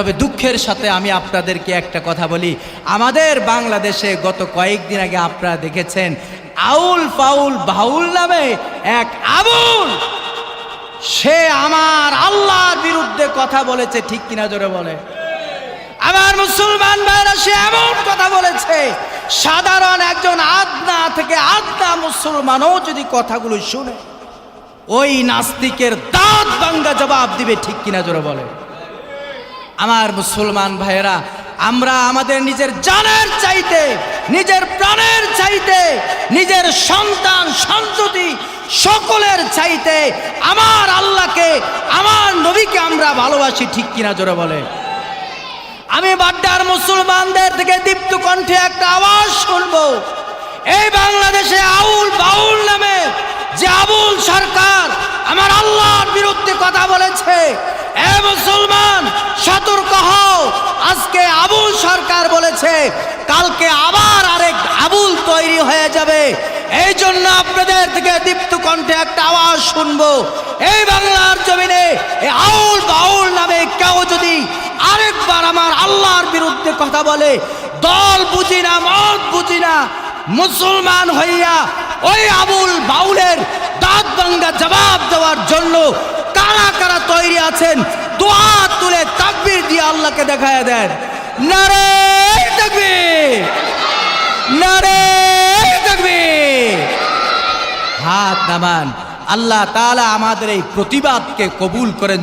তবে দুঃখের সাথে আমি আপনাদেরকে একটা কথা বলি। আমাদের বাংলাদেশে গত কয়েকদিন আগে আপনারা দেখেছেন, আউল ফাউল বাউল নামে এক আবুল। সে আমার আল্লাহর বিরুদ্ধে কথা বলেছে, ঠিক কিনা জোরে বলে। আমার মুসলমান ভাইরা, সে এমন কথা বলেছে, সাধারণ একজন আদনা থেকে আদনা মুসলমানও যদি কথাগুলো শুনে, ওই নাস্তিকের দাঁত ভাঙ্গা জবাব দিবে, ঠিক কিনা জোরে বলে। আমার মুসলমান ভাইয়েরা, আমরা আমাদের নিজের জানের চাইতে, নিজের প্রাণের চাইতে, নিজের সন্তান, সন্ততি সকলের চাইতে আমার আল্লাহকে, আমার নবীকে আমরা ভালোবাসি, ঠিক কিনা জোরে বলে? আমি বাড্ডার মুসলমানদের থেকে দীপ্ত কণ্ঠে একটা আওয়াজ শুনব। এই বাংলাদেশে আউল বাউল নামে যে আবুল সরকার আমার আল্লাহর বিরুদ্ধে কথা বলেছে এ মুসলমান সতর্ক হও আজকে আবুল সরকার বলেছে কালকে আবার আরেক আবুল তৈরি হয়ে যাবে। এই জন্য আপনাদের থেকে দীপ্ত কণ্ঠে একটা আওয়াজ শুনব। এই বাংলার জমিনে আউল বাউল নামে কেউ যদি আরেকবার আমার আল্লাহর বিরুদ্ধে কথা বলে, দল বুঝি না, মত বুঝি না, মুসলমান হইয়া ওই আবুল বাউলের দাঁত ভাঙ্গা জবাব দেওয়ার জন্য কারা কারা তৈরি আছেন, দোয়া তুলে তাকবির দিয়ে আল্লাহকে দেখায় দেন। নারে তাকবীর নারে তাকবীর হাত নামান আল্লাহ তাআলা আমাদের এই প্রতিবাদকে কবুল করেন।